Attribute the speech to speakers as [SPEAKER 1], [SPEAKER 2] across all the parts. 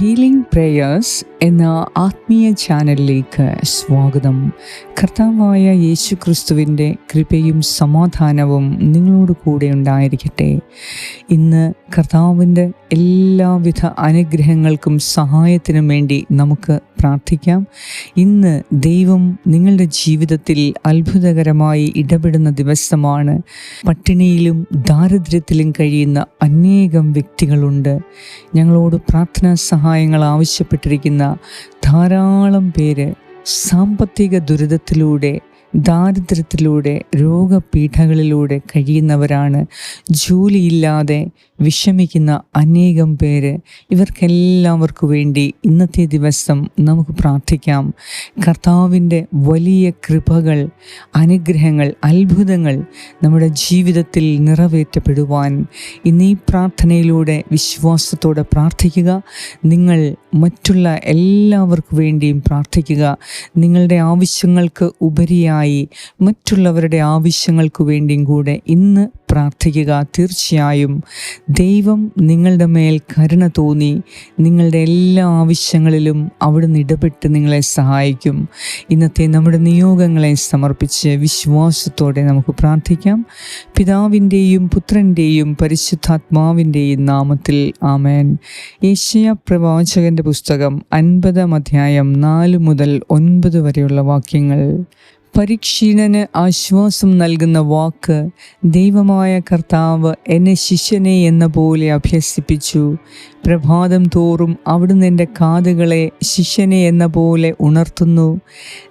[SPEAKER 1] Healing prayers എന്ന ആത്മീയ ചാനലിലേക്ക് സ്വാഗതം. കർത്താവായ യേശു ക്രിസ്തുവിന്റെ കൃപയും സമാധാനവും നിങ്ങളോട് കൂടെ ഉണ്ടായിരിക്കട്ടെ. ഇന്ന് കർത്താവിന്റെ എല്ലാവിധ അനുഗ്രഹങ്ങൾക്കും സഹായത്തിനും വേണ്ടി നമുക്ക് പ്രാർത്ഥിക്കാം. ഇന്ന് ദൈവം നിങ്ങളുടെ ജീവിതത്തിൽ അത്ഭുതകരമായി ഇടപെടുന്ന ദിവസമാണ്. പട്ടിണിയിലും ദാരിദ്ര്യത്തിലും കഴിയുന്ന അനേകം വ്യക്തികളുണ്ട്. ഞങ്ങളോട് പ്രാർത്ഥനാ സഹായങ്ങൾ ആവശ്യപ്പെട്ടിരിക്കുന്ന ധാരാളം പേര് സാമ്പത്തിക ദുരിതത്തിലൂടെ ദാരിദ്ര്യത്തിലൂടെ രോഗപീഠകളിലൂടെ കഴിയുന്നവരാണ്. ജോലിയില്ലാതെ വിഷമിക്കുന്ന അനേകം പേര് ഇവർക്കെല്ലാവർക്കു വേണ്ടി ഇന്നത്തെ ദിവസം നമുക്ക് പ്രാർത്ഥിക്കാം. കർത്താവിന്റെ വലിയ കൃപകൾ അനുഗ്രഹങ്ങൾ അത്ഭുതങ്ങൾ നമ്മുടെ ജീവിതത്തിൽ നിറവേറ്റപ്പെടുവാൻ ഇന്ന് പ്രാർത്ഥനയിലൂടെ വിശ്വാസത്തോടെ പ്രാർത്ഥിക്കുക. നിങ്ങൾ മറ്റുള്ള എല്ലാവർക്കു വേണ്ടിയും പ്രാർത്ഥിക്കുക. നിങ്ങളുടെ ആവശ്യങ്ങൾക്ക് ഉപരിയായി മറ്റുള്ളവരുടെ ആവശ്യങ്ങൾക്ക് വേണ്ടിയും കൂടെ ഇന്ന് പ്രാർത്ഥിക്കുക. തീർച്ചയായും ദൈവം നിങ്ങളുടെ മേൽ കരുണ തോന്നി. നിങ്ങളുടെ എല്ലാ ആവശ്യങ്ങളിലും അവിടുന്ന് ഇടപെട്ട് നിങ്ങളെ സഹായിക്കും. ഇന്നത്തെ നമ്മുടെ നിയോഗങ്ങളെ സമർപ്പിച്ച് വിശ്വാസത്തോടെ നമുക്ക് പ്രാർത്ഥിക്കാം. പിതാവിന്റെയും പുത്രന്റെയും പരിശുദ്ധാത്മാവിന്റെയും നാമത്തിൽ ആമേൻ. ഏഷ്യ പ്രവാചകന്റെ പുസ്തകം അൻപതാം അധ്യായം നാല് മുതൽ ഒൻപത് വരെയുള്ള വാക്യങ്ങൾ പരീക്ഷീണന് ആശ്വാസം നൽകുന്ന വാക്ക് ദൈവമായ കർത്താവ് എന്നെ ശിഷ്യനെ എന്ന പോലെ അഭ്യസിപ്പിച്ചു. പ്രഭാതം തോറും അവിടുന്ന് എന്റെ കാതുകളെ ശിഷ്യനെ എന്ന പോലെ ഉണർത്തുന്നു.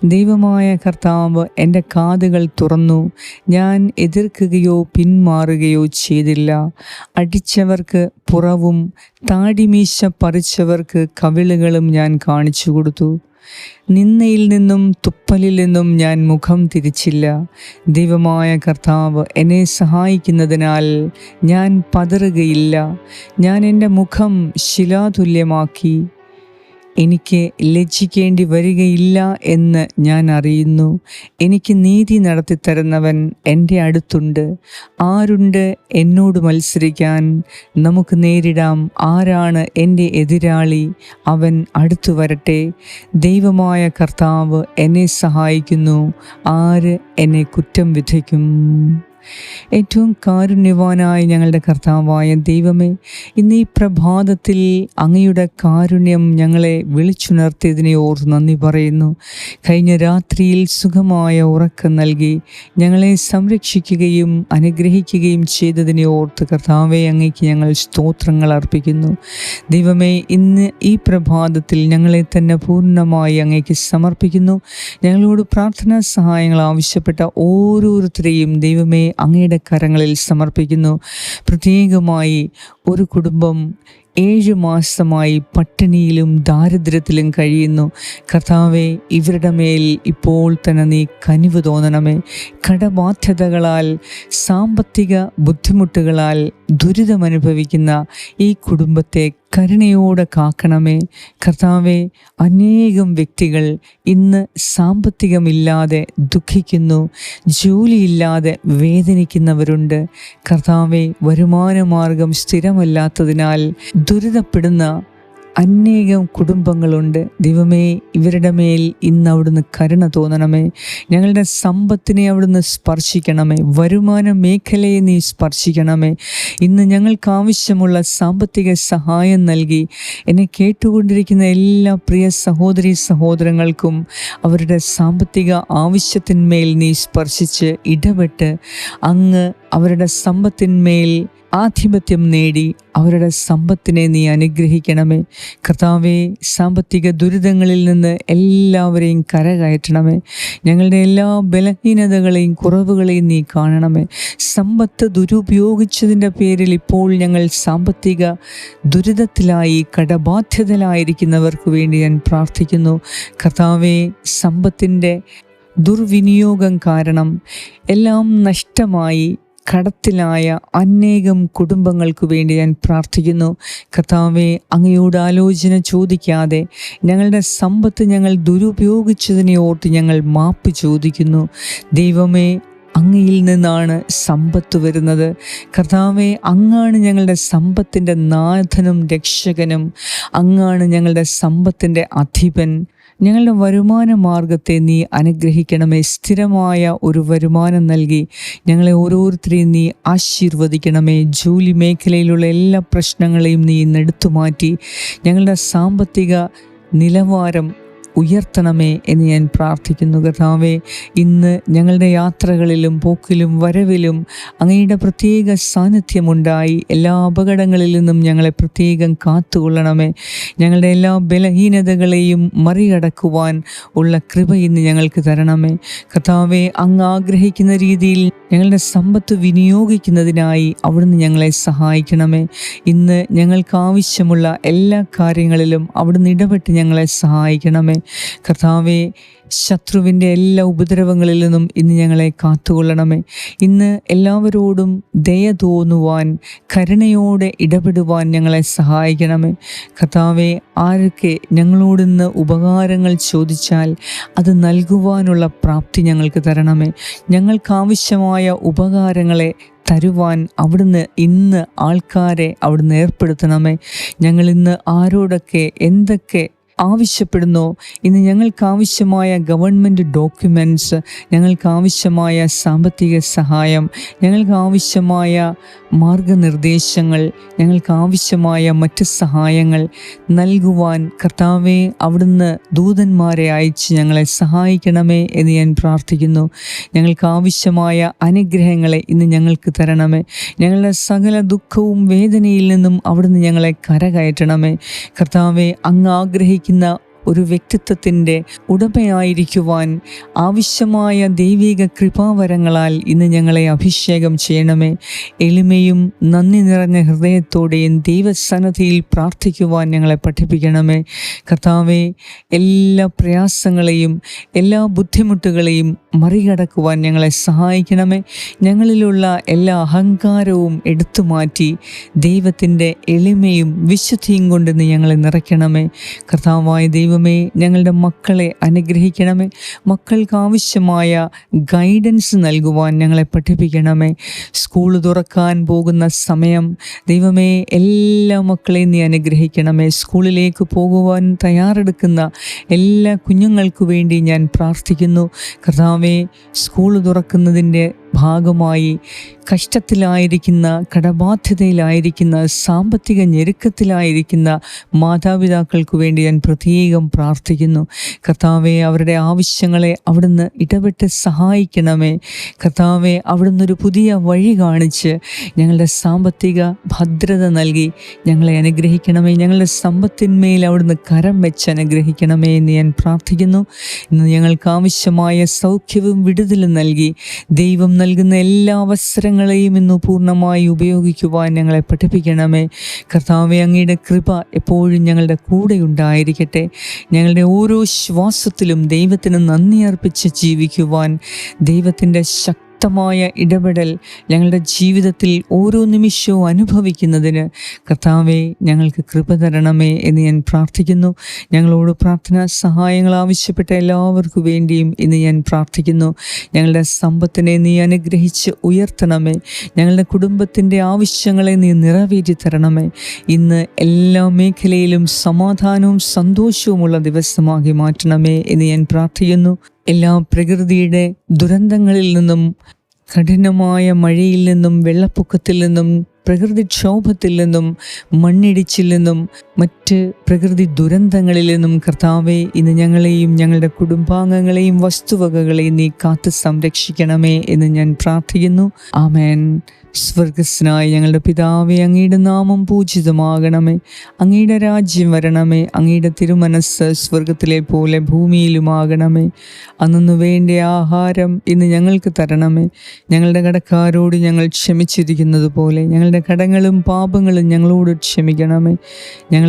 [SPEAKER 1] ദൈവമായ കർത്താവ് എന്റെ കാതുകൾ തുറന്നു. ഞാൻ എതിർക്കുകയോ പിന്മാറുകയോ ചെയ്തില്ല. അടിച്ചവർക്ക് പുറവും താടിമീശ പറിച്ചവർക്ക് കവിളുകളും ഞാൻ കാണിച്ചു കൊടുത്തു. നിന്നയിൽ നിന്നും തുപ്പലിൽ നിന്നും ഞാൻ മുഖം തിരിച്ചില്ല. ദൈവമായ കർത്താവ് എന്നെ സഹായിക്കുന്നതിനാൽ ഞാൻ പതറുകയില്ല. ഞാൻ എന്റെ മുഖം ശിലാതുല്യമാക്കി. എനിക്ക് ലജ്ജിക്കേണ്ടി വരികയില്ല എന്ന് ഞാൻ അറിയുന്നു. എനിക്ക് നീതി നടത്തിത്തരുന്നവൻ എന്റെ അടുത്തുണ്ട്. ആരുണ്ട് എന്നോട് മത്സരിക്കാൻ? നമുക്ക് നേരിടാം. ആരാണ് എന്റെ എതിരാളി? അവൻ അടുത്തു വരട്ടെ. ദൈവമായ കർത്താവ് എന്നെ സഹായിക്കുന്നു. ആര് എന്നെ കുറ്റം വിധിക്കും? ഏറ്റവും കാരുണ്യവാനായ ഞങ്ങളുടെ കർത്താവായ ദൈവമേ ഇന്ന് ഈ പ്രഭാതത്തിൽ അങ്ങയുടെ കാരുണ്യം ഞങ്ങളെ വിളിച്ചുണർത്തിയതിനെ ഓർത്ത് നന്ദി പറയുന്നു. കഴിഞ്ഞ രാത്രിയിൽ സുഖമായ ഉറക്കം നൽകി ഞങ്ങളെ സംരക്ഷിക്കുകയും അനുഗ്രഹിക്കുകയും ചെയ്തതിനെ ഓർത്ത് കർത്താവെ അങ്ങയ്ക്ക് ഞങ്ങൾ സ്തോത്രങ്ങൾ അർപ്പിക്കുന്നു. ദൈവമേ ഇന്ന് ഈ പ്രഭാതത്തിൽ ഞങ്ങളെ തന്നെ പൂർണമായി അങ്ങേക്ക് സമർപ്പിക്കുന്നു. ഞങ്ങളോട് പ്രാർത്ഥനാ സഹായങ്ങൾ ആവശ്യപ്പെട്ട ഓരോരുത്തരെയും ദൈവമേ അങ്ങയുടെ കരങ്ങളിൽ സമർപ്പിക്കുന്നു. പ്രത്യേകമായി ഒരു കുടുംബം ഏഴ് മാസമായി പട്ടിണിയിലും ദാരിദ്ര്യത്തിലും കഴിയുന്നു. കർത്താവെ ഇവരുടെ മേൽ ഇപ്പോൾ തന്നെ നീ കനിവ് തോന്നണമേ. കടബാധ്യതകളാൽ സാമ്പത്തിക ബുദ്ധിമുട്ടുകളാൽ ദുരിതമനുഭവിക്കുന്ന ഈ കുടുംബത്തെ കരുണയോടെ കാക്കണമേ. കർത്താവെ അനേകം വ്യക്തികൾ ഇന്ന് സാമ്പത്തികമില്ലാതെ ദുഃഖിക്കുന്നു ജോലിയില്ലാതെ വേദനിക്കുന്നവരുണ്ട്. കർത്താവെ വരുമാനമാർഗം സ്ഥിരമല്ലാത്തതിനാൽ ദുരിതപ്പെടുന്ന അനേകം കുടുംബങ്ങളുണ്ട്. ദൈവമേ ഇവരുടെ മേൽ ഇന്ന് അവിടുന്ന് കരുണ തോന്നണമേ. ഞങ്ങളുടെ സമ്പത്തിനെ അവിടുന്ന് സ്പർശിക്കണമേ. വരുമാന മേഖലയെ നീ സ്പർശിക്കണമേ. ഇന്ന് ഞങ്ങൾക്കാവശ്യമുള്ള സാമ്പത്തിക സഹായം നൽകി. എന്നെ കേട്ടുകൊണ്ടിരിക്കുന്ന എല്ലാ പ്രിയ സഹോദരി സഹോദരങ്ങൾക്കും അവരുടെ സാമ്പത്തിക ആവശ്യത്തിന്മേൽ നീ സ്പർശിച്ച് ഇടപെട്ട് അങ്ങ് അവരുടെ സമ്പത്തിന്മേൽ ആധിപത്യം നേടി അവരുടെ സമ്പത്തിനെ നീ അനുഗ്രഹിക്കണമേ. കർത്താവെ സാമ്പത്തിക ദുരിതങ്ങളിൽ നിന്ന് എല്ലാവരെയും കരകയറ്റണമേ. ഞങ്ങളുടെ എല്ലാ ബലഹീനതകളെയും കുറവുകളെയും നീ കാണണമേ. സമ്പത്ത് ദുരുപയോഗിച്ചതിന്റെ പേരിൽ ഇപ്പോൾ ഞങ്ങൾ സാമ്പത്തിക ദുരിതത്തിലായി കടബാധ്യതയിലായിരിക്കുന്നവർക്ക് വേണ്ടി ഞാൻ പ്രാർത്ഥിക്കുന്നു. കർത്താവെ സമ്പത്തിന്റെ ദുർവിനിയോഗം കാരണം എല്ലാം നഷ്ടമായി കടത്തിലായ അനേകം കുടുംബങ്ങൾക്ക് വേണ്ടി ഞാൻ പ്രാർത്ഥിക്കുന്നു. കർത്താവെ അങ്ങയോട് ആലോചന ചോദിക്കാതെ ഞങ്ങളുടെ സമ്പത്ത് ഞങ്ങൾ ദുരുപയോഗിച്ചതിനെ ഓർത്ത് ഞങ്ങൾ മാപ്പ് ചോദിക്കുന്നു. ദൈവമേ അങ്ങയിൽ നിന്നാണ് സമ്പത്ത് വരുന്നത്. കർത്താവെ അങ്ങാണ് ഞങ്ങളുടെ സമ്പത്തിന്റെ നാഥനും രക്ഷകനും. അങ്ങാണ് ഞങ്ങളുടെ സമ്പത്തിന്റെ അധിപൻ. ഞങ്ങളുടെ വരുമാന മാർഗത്തെ നീ അനുഗ്രഹിക്കണമേ. സ്ഥിരമായ ഒരു വരുമാനം നൽകി ഞങ്ങളെ ഓരോരുത്തരെയും നീ ആശീർവദിക്കണമേ. ജോലി മേഖലയിലുള്ള എല്ലാ പ്രശ്നങ്ങളെയും നീ ഇന്നെടുത്തു മാറ്റി ഞങ്ങളുടെ സാമ്പത്തിക നിലവാരം ഉയർത്തണമേ എന്ന് ഞാൻ പ്രാർത്ഥിക്കുന്നു കഥാവേ ഇന്ന് ഞങ്ങളുടെ യാത്രകളിലും പോക്കിലും വരവിലും അങ്ങയുടെ പ്രത്യേക സാന്നിധ്യമുണ്ടായി. എല്ലാ അപകടങ്ങളിൽ നിന്നും ഞങ്ങളെ പ്രത്യേകം കാത്തുകൊള്ളണമേ. ഞങ്ങളുടെ എല്ലാ ബലഹീനതകളെയും മറികടക്കുവാൻ ഉള്ള കൃപ ഇന്ന് ഞങ്ങൾക്ക് തരണമേ. കർത്താവെ അങ്ങ് ആഗ്രഹിക്കുന്ന രീതിയിൽ ഞങ്ങളുടെ സമ്പത്ത് വിനിയോഗിക്കുന്നതിനായി അവിടുന്ന് ഞങ്ങളെ സഹായിക്കണമേ. ഇന്ന് ഞങ്ങൾക്ക് ആവശ്യമുള്ള എല്ലാ കാര്യങ്ങളിലും അവിടുന്ന് ഇടപെട്ട് ഞങ്ങളെ സഹായിക്കണമേ. കർത്താവെ ശത്രുവിന്റെ എല്ലാ ഉപദ്രവങ്ങളിൽ നിന്നും ഇന്ന് ഞങ്ങളെ കാത്തുകൊള്ളണമേ. ഇന്ന് എല്ലാവരോടും ദയ തോന്നുവാൻ കരുണയോടെ ഇടപെടുവാൻ ഞങ്ങളെ സഹായിക്കണമേ. കർത്താവെ ആരൊക്കെ ഞങ്ങളോടിന്ന് ഉപകാരങ്ങൾ ചോദിച്ചാൽ അത് നൽകുവാനുള്ള പ്രാപ്തി ഞങ്ങൾക്ക് തരണമേ. ഞങ്ങൾക്കാവശ്യമായ ഉപകാരങ്ങളെ തരുവാൻ അവിടുന്ന് ഇന്ന് ആൾക്കാരെ അവിടുന്ന് ഏർപ്പെടുത്തണമേ. ഞങ്ങൾ ഇന്ന് ആരോടൊക്കെ എന്തൊക്കെ ആവശ്യപ്പെടുന്നു. ഇന്ന് ഞങ്ങൾക്ക് ആവശ്യമായ ഗവൺമെന്റ് ഡോക്യുമെന്റ്സ് ഞങ്ങൾക്ക് ആവശ്യമായ സാമ്പത്തിക സഹായം ഞങ്ങൾക്ക് ആവശ്യമായ മാർഗനിർദ്ദേശങ്ങൾ ഞങ്ങൾക്ക് ആവശ്യമായ മറ്റ് സഹായങ്ങൾ നൽകുവാൻ കർത്താവെ അവിടുന്ന് ദൂതന്മാരെ അയച്ച് ഞങ്ങളെ സഹായിക്കണമേ എന്ന് ഞാൻ പ്രാർത്ഥിക്കുന്നു. ഞങ്ങൾക്ക് ആവശ്യമായ അനുഗ്രഹങ്ങളെ ഇന്ന് ഞങ്ങൾക്ക് തരണമേ. ഞങ്ങളുടെ സകല ദുഃഖവും വേദനയിൽ നിന്നും അവിടുന്ന് ഞങ്ങളെ കരകയറ്റണമേ. കർത്താവെ അങ്ങ് ആഗ്രഹിക്കുന്ന ഒരു വ്യക്തിത്വത്തിന്റെ ഉടമയായിരിക്കുവാൻ ആവശ്യമായ ദൈവിക കൃപാവരങ്ങളാൽ ഇന്ന് ഞങ്ങളെ അഭിഷേകം ചെയ്യണമേ. എളിമയും നന്ദി നിറഞ്ഞ ഹൃദയത്തോടെയും ദൈവസന്നദ്ധിയിൽ പ്രാർത്ഥിക്കുവാൻ ഞങ്ങളെ പഠിപ്പിക്കണമേ. കർത്താവെ എല്ലാ പ്രയാസങ്ങളെയും എല്ലാ ബുദ്ധിമുട്ടുകളെയും മറികടക്കുവാൻ ഞങ്ങളെ സഹായിക്കണമേ. ഞങ്ങളിലുള്ള എല്ലാ അഹങ്കാരവും എടുത്തു മാറ്റി ദൈവത്തിന്റെ എളിമയും വിശുദ്ധിയും കൊണ്ട് നീ ഞങ്ങളെ നിറയ്ക്കണമേ. കർത്താവായ ദൈവമേ ഞങ്ങളുടെ മക്കളെ അനുഗ്രഹിക്കണമേ. മക്കൾക്ക് ആവശ്യമായ ഗൈഡൻസ് നൽകുവാൻ ഞങ്ങളെ പഠിപ്പിക്കണമേ. സ്കൂൾ തുറക്കാൻ പോകുന്ന സമയം ദൈവമേ എല്ലാ മക്കളെയും നീ അനുഗ്രഹിക്കണമേ. സ്കൂളിലേക്ക് പോകുവാൻ തയ്യാറെടുക്കുന്ന എല്ലാ കുഞ്ഞുങ്ങൾക്കു വേണ്ടി ഞാൻ പ്രാർത്ഥിക്കുന്നു. കർത്താവെ സ്കൂൾ തുറക്കുന്നതിന്റെ ഭാഗമായി കഷ്ടത്തിലായിരിക്കുന്ന കടബാധ്യതയിലായിരിക്കുന്ന സാമ്പത്തിക ഞെരുക്കത്തിലായിരിക്കുന്ന മാതാപിതാക്കൾക്ക് വേണ്ടി ഞാൻ പ്രത്യേകം പ്രാർത്ഥിക്കുന്നു. കർത്താവെ അവരുടെ ആവശ്യങ്ങളെ അവിടുന്ന് ഇടപെട്ട് സഹായിക്കണമേ. കർത്താവെ അവിടുന്ന് ഒരു പുതിയ വഴി കാണിച്ച് ഞങ്ങളുടെ സാമ്പത്തിക ഭദ്രത നൽകി ഞങ്ങളെ അനുഗ്രഹിക്കണമേ. ഞങ്ങളുടെ സമ്പത്തിന്മേൽ അവിടുന്ന് കരം വെച്ച് അനുഗ്രഹിക്കണമേ എന്ന് ഞാൻ പ്രാർത്ഥിക്കുന്നു. ഇന്ന് ഞങ്ങൾക്ക് ആവശ്യമായ സൗഖ്യവും വിടുതലും നൽകി ദൈവം നൽകുന്ന എല്ലാ അവസരങ്ങളെയും ഇന്ന് പൂർണമായി ഉപയോഗിക്കുവാൻ ഞങ്ങളെ പഠിപ്പിക്കണമേ. കർത്താവെ അങ്ങയുടെ കൃപ എപ്പോഴും ഞങ്ങളുടെ കൂടെ ഉണ്ടായിരിക്കട്ടെ. ഞങ്ങളുടെ ഓരോ ശ്വാസത്തിലും ദൈവത്തിന് നന്ദി അർപ്പിച്ച് ജീവിക്കുവാൻ ദൈവത്തിന്റെ ശക്തി ശക്തമായ ഇടപെടൽ ഞങ്ങളുടെ ജീവിതത്തിൽ ഓരോ നിമിഷവും അനുഭവിക്കുന്നതിന് കർത്താവെ ഞങ്ങൾക്ക് കൃപ തരണമേ എന്ന് ഞാൻ പ്രാർത്ഥിക്കുന്നു. ഞങ്ങളോട് പ്രാർത്ഥനാ സഹായങ്ങൾ ആവശ്യപ്പെട്ട എല്ലാവർക്കു വേണ്ടിയും ഇന്ന് ഞാൻ പ്രാർത്ഥിക്കുന്നു. ഞങ്ങളുടെ സമ്പത്തിനെ നീ അനുഗ്രഹിച്ച് ഉയർത്തണമേ. ഞങ്ങളുടെ കുടുംബത്തിന്റെ ആവശ്യങ്ങളെ നീ നിറവേറ്റി തരണമേ. ഇന്ന് എല്ലാ മേഖലയിലും സമാധാനവും സന്തോഷവുമുള്ള ദിവസമാക്കി മാറ്റണമേ എന്ന് ഞാൻ പ്രാർത്ഥിക്കുന്നു. എല്ലാ പ്രകൃതിയുടെ ദുരന്തങ്ങളിൽ നിന്നും കഠിനമായ മഴയിൽ നിന്നും വെള്ളപ്പൊക്കത്തിൽ നിന്നും പ്രകൃതിക്ഷോഭത്തിൽ നിന്നും മണ്ണിടിച്ചിൽ നിന്നും മറ്റ് പ്രകൃതി ദുരന്തങ്ങളിൽ നിന്നും കർത്താവെ ഇന്ന് ഞങ്ങളെയും ഞങ്ങളുടെ കുടുംബാംഗങ്ങളെയും വസ്തുവകകളെയും നീ കാത്ത് സംരക്ഷിക്കണമേ എന്ന് ഞാൻ പ്രാർത്ഥിക്കുന്നു. ആമേൻ. സ്വർഗസ്നായ ഞങ്ങളുടെ പിതാവെ അങ്ങയുടെ നാമം പൂജിതമാകണമേ. അങ്ങയുടെ രാജ്യം വരണമേ. അങ്ങയുടെ തിരുമനസ് സ്വർഗത്തിലെ പോലെ ഭൂമിയിലുമാകണമേ. അന്നു വേണ്ട ആഹാരം ഇന്ന് ഞങ്ങൾക്ക് തരണമേ. ഞങ്ങളുടെ കടക്കാരോട് ഞങ്ങൾ ക്ഷമിച്ചിരിക്കുന്നത് പോലെ ഞങ്ങളുടെ കടങ്ങളും പാപങ്ങളും ഞങ്ങളോട് ക്ഷമിക്കണമേ. ഞങ്ങളെ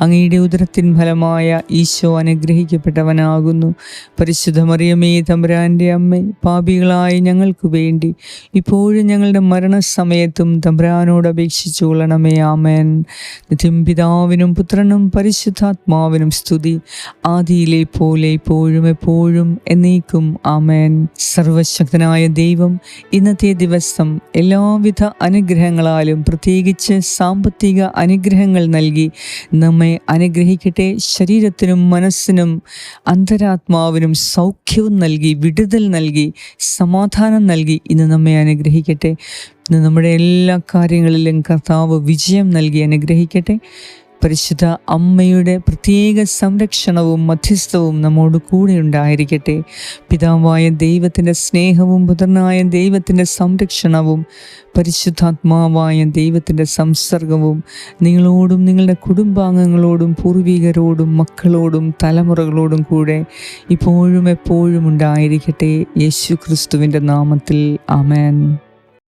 [SPEAKER 1] അങ്ങയുടെ ഉദരത്തിൻ ഫലമായ ഈശോ അനുഗ്രഹിക്കപ്പെട്ടവനാകുന്നു. പരിശുദ്ധ മറിയമേ തമ്പുരാന്റെ അമ്മേ പാപികളായ ഞങ്ങൾക്ക് വേണ്ടി ഇപ്പോഴും ഞങ്ങളുടെ മരണസമയത്തും തമ്പുരാനോട് അപേക്ഷിച്ചു കൊള്ളണമേ ആമേൻ. നിത്യം പിതാവിനും പുത്രനും പരിശുദ്ധാത്മാവിനും സ്തുതി. ആദിയിലെ പോലെ ഇപ്പോഴും എപ്പോഴും എന്നേക്കും ആമേൻ. സർവശക്തനായ ദൈവം ഇന്നത്തെ ദിവസം എല്ലാവിധ അനുഗ്രഹങ്ങളാലും പ്രത്യേകിച്ച് സാമ്പത്തിക അനുഗ്രഹങ്ങൾ നൽകി നമ്മെ അനുഗ്രഹിക്കട്ടെ. ശരീരത്തിനും മനസ്സിനും അന്തരാത്മാവിനും സൗഖ്യവും നൽകി വിടുതൽ നൽകി സമാധാനം നൽകി ഇന്ന് നമ്മെ അനുഗ്രഹിക്കട്ടെ. ഇന്ന് നമ്മുടെ എല്ലാ കാര്യങ്ങളിലും കർത്താവ് വിജയം നൽകി അനുഗ്രഹിക്കട്ടെ. പരിശുദ്ധ അമ്മയുടെ പ്രത്യേക സംരക്ഷണവും മധ്യസ്ഥവും നമ്മോട് കൂടെ ഉണ്ടായിരിക്കട്ടെ. പിതാവായ ദൈവത്തിന്റെ സ്നേഹവും പുത്രനായ ദൈവത്തിന്റെ സംരക്ഷണവും പരിശുദ്ധാത്മാവായ ദൈവത്തിന്റെ സംസർഗവും നിങ്ങളോടും നിങ്ങളുടെ കുടുംബാംഗങ്ങളോടും പൂർവികരോടും മക്കളോടും തലമുറകളോടും കൂടെ ഇപ്പോഴും എപ്പോഴും ഉണ്ടായിരിക്കട്ടെ. യേശു ക്രിസ്തുവിന്റെ നാമത്തിൽ. ആമേൻ.